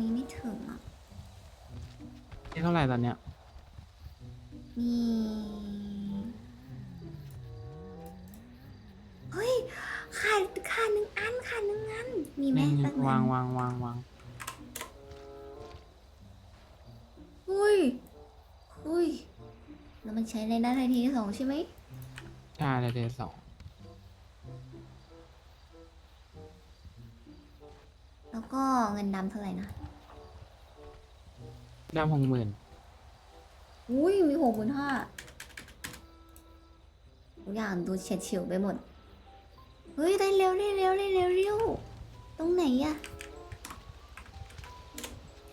มีไม่ถึงอะ นี่เท่าไหร่ตอนเนี้ยมีเฮ้ยขาดขาดหนึ่งอันขาดหนึ่งอัน มีไหมนี่สักหนึ่วางวางวางวางอุ้ยอุ้ยแล้วมันใช้ในด้านไทยทีสองใช่ไหม ใช่เลยเดยวสอง แล้วก็เงินดำเท่าไหร่นะได้หกหมื่นอุ้ยมีหกหมื่นห้าทุกอย่างดูเฉียดฉิวไปหมด เฮ้ย ได้เร็วได้เร็วได้เร็วเร็วตรงไหนอะ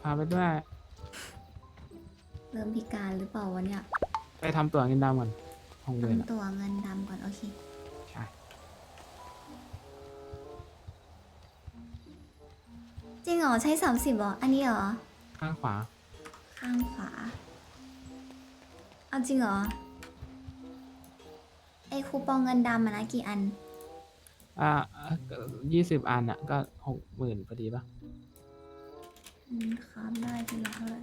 พาไปด้วยเริ่มพิการหรือเปล่าวะเนี่ย ไปทำตัวเงินดำก่อนหกหมื่นอะ ทำตัวเงินดำก่อน โอเค จริงเหรอใช้สามสิบเหรอ อันนี้เหรอ ข้างขวา ข้างขวา เอาจริงเหรอ ไอคูปองเงินดำอะนะกี่อัน อ่ายี่สิบอันอะ ก็หกหมื่นพอดีปะอืมครับได้ทีละเท่าไหร่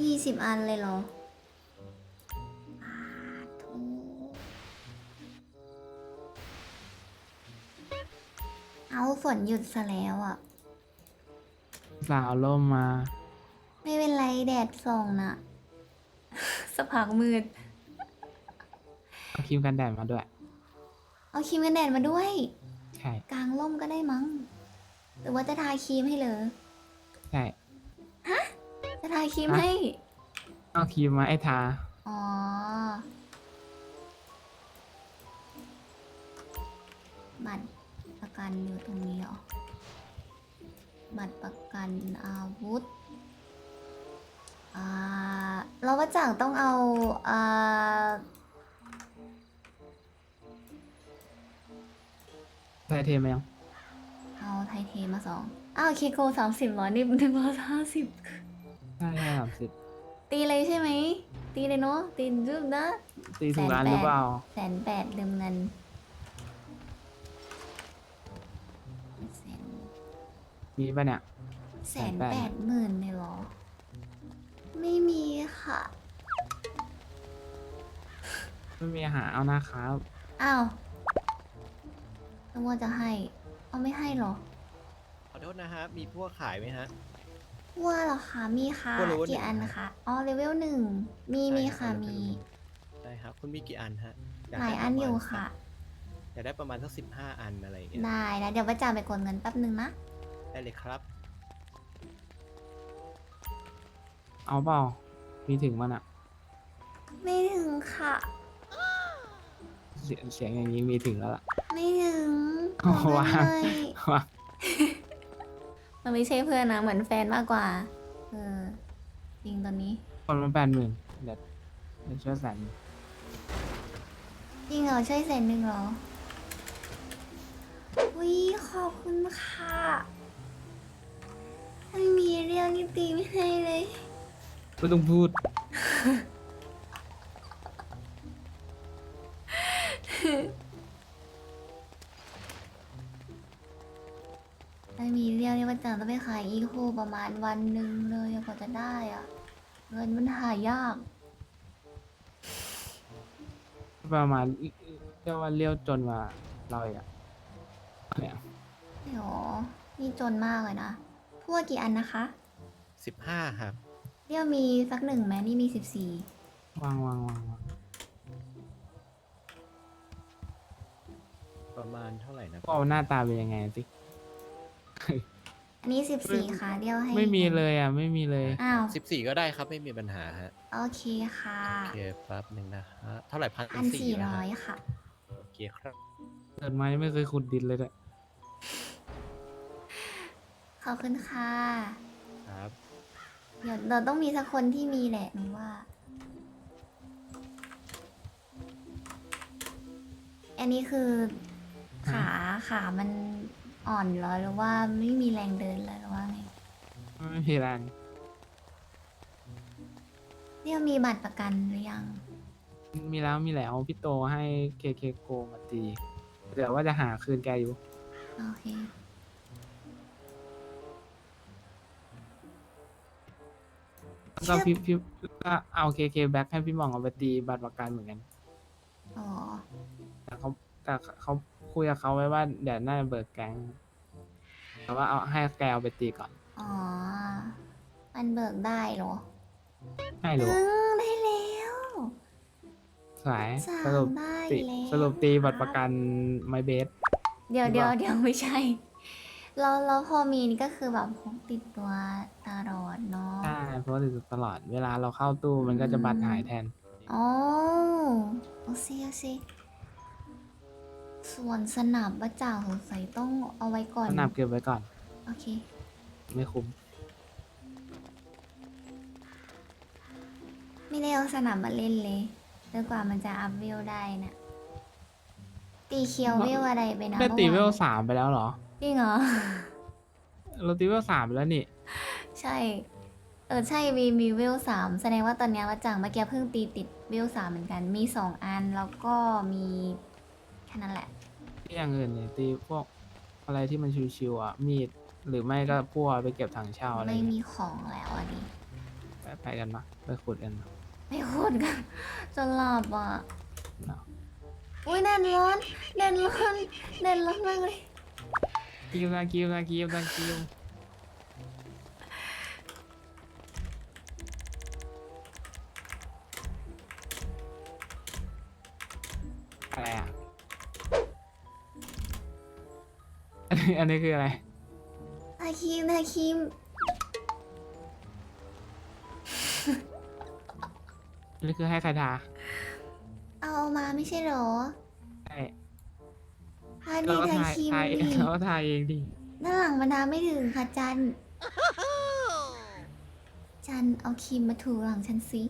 ยี่สิบอันเลยเหรอ เอาฝนหยุดซะแล้วอะ สาวล่มมา ไม่เป็นไรแดดส่องนะสภากมืด เอาครีมกันแดดมาด้วย เอาครีมกันแดดมาด้วย ใช่ กลางร่มก็ได้มั้ง หรือว่าจะทาครีมให้เลยใช่ จะทาครีมฮะให้ เอาครีมมาไอ้ทา อ๋อ บัตรประ กันอยู่ตรงนี้เหรอ บัตรประกันอาวุธ อ่า เราว่าจ่างต้องเอา อ่าใส่เทมายังเอาไทเทมาสอง อ้าวเคโกสามสิบเหรอ นี่หนึ่งร้อยห้าสิบ ใช่ใช่สามสิบตีเลยใช่ไหม ตีเลยเนาะ ตีจุบนะ ตีถูกร้านหรือเปล่า แสนแปดเดิมเงิน มีปะเนี่ย แสนแปดหมื่นเลยเหรอ ไม่มีค่ะ ไม่มีอาหารเอานะครับอ้าวนึกว่าจะให้ เอาไม่ให้เหรอขอโทษนะฮะ มีพวกขายไหมฮะ ว่าเหรอคะมีค่ะพวกเลเวลกี่อันหนึ่งนะคะอ๋อเลเวลหนึ่งมีใช่มีครับค่ะเลเวลมี ได้ครับ คุณมีกี่อันฮะกหลายได้อันประมณอยู่สักค่ะ อยากได้ประมาณสักสิบห้าอันอะไรอย่างเงี้ยได้แล้วเดี๋ยวว่าจะไปกดเงินแป๊บนึงนะ ได้เลยครับ เอาเปล่า มีถึงมันอะไม่ถึงค่ะ เสียงเสียงอย่างนี้มีถึงแล้วล่ะ ไม่ถึงโอ้ขอว้าเงินหน่อยว่ามันไม่ใช่เพื่อนนะ เหมือนแฟนมากกว่า เออ จริงตอนนี้ คนมาแปดหมื่นเดี๋ยวเดี๋ยวช่วยแสนจริงเหรอช่วยเซ็นหนึ่งเหรอวิขอบคุณค่ะ ไม่มีเรื่องนี่ตีไม่ให้เลย ไม่ต้องพูด ไม่มีเรื่องนี่ว่าจังต้องไปขายอีโคประมาณวันหนึ่งเลยกว่าจะได้อะเงินมันหายาก ประมาณเรียกว่าเลี้ยวจนกว่าเราอีกอะเนี่ย เดี๋ยวนี่จนมากเลยนะพ วกกี่อันนะคะ สิบห้าครับ เรียวมีสักหนึ่งไหมนี่มีสิบสี่วางวางวางวางประมาณเท่าไหร่นะก็เอาหน้าตาเป็นยังไงสิ อันนี้สิบสี่ค่ะเรียวให้ไม่มีเลยอะ ไม่มีเลย อ้าวสิบสี่ก็ได้ครับไม่มีปัญหาฮะโอเคค่ะโอเคแป๊บหนึ่งนะฮะเท่าไหร่พันพันสี่นะร้ฮะอยค่ะโอเคครับ เกิดมายังไม่เคยขุดดินเลยด้วย ขอบคุณค่ะครับ เดี๋ยวเราต้องมีสักคนที่มีแหละหนูว่า อันนี้คือ ขาขามันอ่อนเหรอหรือว่าไม่มีแรงเดินเลยหรือว่าไงไม่มีแรงเรียวมีบัตรประกันหรือยัง มีแล้วมีแล้วพี่โตให้เคเคโกมาตีเดี๋ยวว่าจะหาคืนแกอยู่ โอเค ก็พี่พี่ก็เอาเคเคแบ็คให้พี่หมองเอาไปตีบัตรประกันเหมือนกัน อ๋อ แต่เขาแต่เขาคุยกับเขาไว้ว่าเดี๋ยวน่าจะเบิกแก๊งแต่ว่าเอาให้แกเอาไปตีก่อนอ๋อ มันเบิกได้เหรอไม่รู้ตึงได้แล้วสายสาสรุมปได้ตีแล้วสรุปตีบัตรประกันไมเบส เดี๋ยวหรือเดี๋ยวเปล่าเดี๋ยวไม่ใช่ เราเราพอมีนี่ก็คือแบบพกติดตัวตลอดเนาะ ใช่เพราะว่าติดตลอดเวลาเราเข้าตู้มันก็จะบัตรหายแทน อ๋อโอเคโอเคส่วนสนับประจ่างสงสัยต้องเอาไว้ก่อน สนับเก็บไว้ก่อน โอเค ไม่คุ้ม ไม่ได้เอาสนับมาเล่นเลยจนกว่ามันจะอัพเวลได้นะตีเคียวเวลอะไรไปนะได้ตีเวมื่อลวานสามไปแล้วเหรอ จริงเหรอ เราตีเวลสามไปแล้วนี่ ใช่ เออใช่มีมีเวลสามแสดงว่าตอนเนี้ยว่าจังเมื่อกี้เพิ่งตีติดเวลสามเหมือนกัน มีสองอันแล้วก็มีแค่นั้นแหละที่อย่างอื่นเนี่ยตีพวกอะไรที่มันชิวๆอะ มีดหรือไม่ก็พวกไปเก็บถังเช่าอะไรไม่เงี้ยมีของแล้วอะดิไปไปกันมาไปขุดกันมาไม่พูดกันจนหลับอะ เนาะ อุ้ยแดนร้อนแดนร้อนแดนร้อนมากเลย กิวนะกิวนะกิวนะกิวอะไรอะอันนี้อันนี้คืออะไรทาครีมทาครีมอันนี้คือให้ใครทาเอามาไม่ใช่เหรอ ใช่ทาเราดีก็ทาทาครีมทาเองดิเราก็ทาเองดิด้านหลังมันทาไม่ถึงค่ะจัน จันเอาครีมมาถูหลังฉันสิ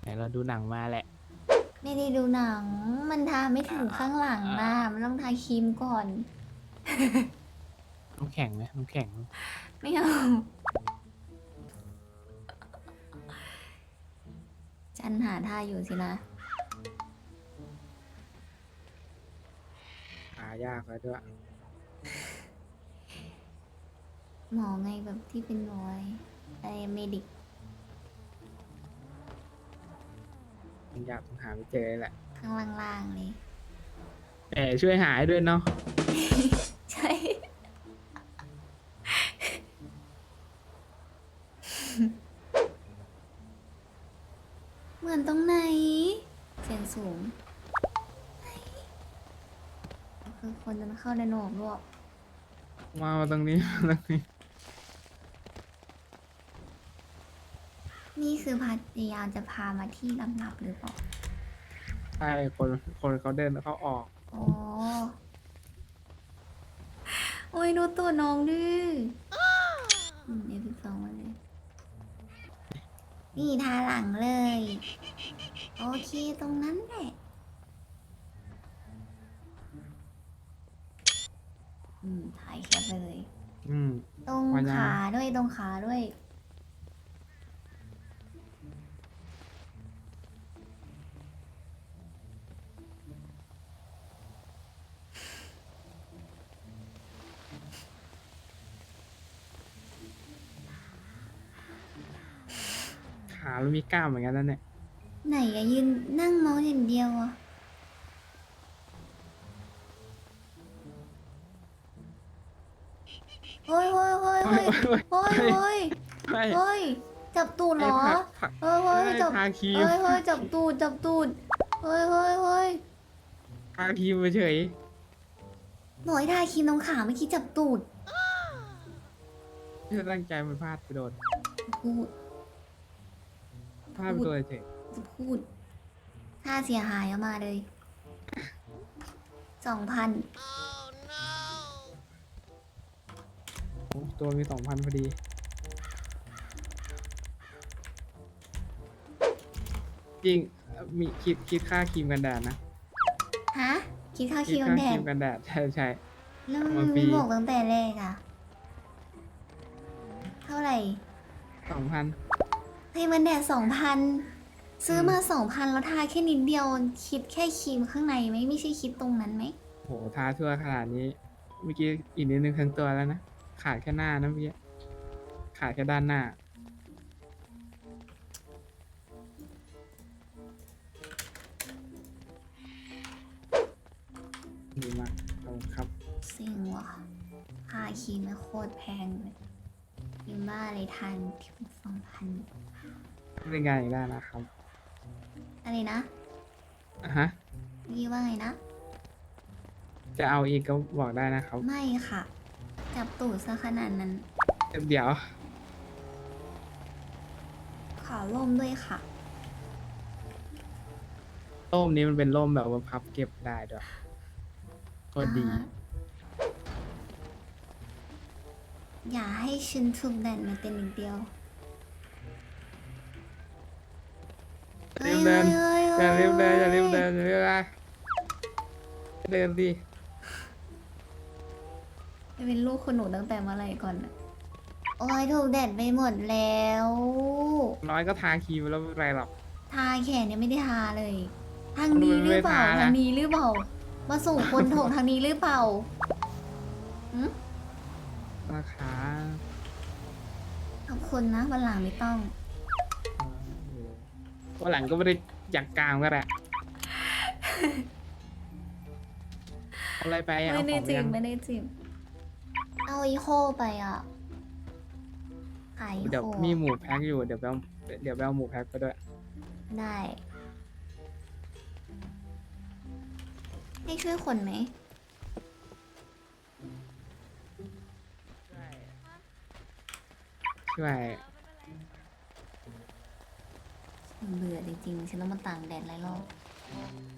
ไหนเราดูหนังมาแหละ ไม่ได้ดูหนัง มันทาไม่ถึงข้างหลังนะอ่ามันต้องทาครีมก่อน น้ำแข็งไหมน้ำแข็ง ไม่เอา จันหาท่าอยู่สินะายากแล้วด้วย หมอไงแบบที่เป็นหน่วยอะไรเมดิกมันยากต้องหาไม่เจอเลยแหละข้างล่างๆเลย แหมช่วยหายด้วยเนาะ ใช่ เหมือนตรงไหน เสียงสูงไหน คือคนจะมาเข้าในโหนกด้วยมามาตรงนี้ มาตรงนี้นี่คือพยายามจะพามาที่ลำลับหรือเปล่าใช่คนคนเขาเดินเขาออกโอ้โอ้ยดูตัวน้องดิอืมเอฟสองมาเลย นี่ทาหลังเลย โอเคตรงนั้นแหละ ตรงขาด้วย ขาเรามีกล้ามเหมือนกันนั่นเนี่ย ไหนอะยืนนั่งเมาส์อย่างเดียวอะ เฮ้ยเฮ้ยไม่เฮ้ย จับตูดเหรไอ้อ ผักผักเฮ้ยเฮ้ยไม่จับทาครีมเฮ้ยเฮ้ยจับตูด จับตูด เฮ้ยเฮ้ยเฮ้ยทาครีมเฉยหน่อยทาครีมตรงขาเมื่อกี้จับตูดไม่ได้ตั้งใจมันพลาดไปโดนพูดพลาดไปโดนเฉยจะพูด ถ้าเสียหายเอามาเลย สองพันโอ้ตัวมีสองพันพอดี จริงเอ่อมีคิดคิดค่าครีมกันแดดนะฮะคิดค่าคคิรีดมค่าแดครีดมกันแดดใช่ใช่ แล้วเอามัมานฟรีไม่บอกตั้งแต่แรกอะเท่าไหร่สองพันครีมกันแดดสองพันซื้อมาสองพันแล้วทาแค่นิดเดียวคิดแค่ครีมข้างในไหมไม่ใช่คิดตรงนั้นไหมโหทาทั่วขนาดนี้เมื่อกี้อีกนิดนึงทั้งตัวแล้วนะขาดแค่หน้านะเมื่อกี้ขาดแค่ด้านหน้า ดีมากขอบคุณครับสิ่งว่ะค่าครีมไม่โคตรแพงเลยครีมบ้าเลยทันถึงสองพันเป็นงานอีกได้นะครับอะไรนะอะฮะยี่ว่าไงนะ จะเอาอีกก็บอกได้นะครับ ไม่ค่ะ จับตูดซะขนาดนั้น เดี๋ยว ขอร่มด้วยค่ะ ร่มนี้มันเป็นร่มแบบว่าพับเก็บได้ด้วย โคตรดี อ่าอย่าให้ฉันถูกแดดมาเป็นอีกเดียวอย่ารีบเดินฮ้ยอย่ารีบเดินอย่ารีบฮ้เดินอย่ารีบเดินเดินดิจะเป็นลูกคุณหนูตั้งแต่เมื่อไหร่ก่อนน่ะโอ้ยถูกแดดไปหมดแล้ว น้อยก็ทาครีมแล้วไม่เป็นไรหรอก ทาแขนยังไม่ได้ทาเลย ทางนี้หรือเปล่า มันไม่ทานะ ทางนี้หรือเปล่า มาส่งคนถงทางนี้หรือเปล่าหืมนะคะขอบคุณนะวันหลังไม่ต้อง วันหลังก็ไม่ได้อยากกลางก็แหละเอาอะไรไปอะไม่เอาขได้องจียับงไม่ได้จีบเอาอีโคไปอะขายอีเดี๋ยวโคมีหมูแพ็คอยู่เดี๋ยวไปเอาเดี๋ยวไปเอาหมูแพ็คไปด้วย ได้ ให้ช่วยคนไหม ช่วยเบื่อจริงๆฉันต้องมาตากแดดหลายรอบใ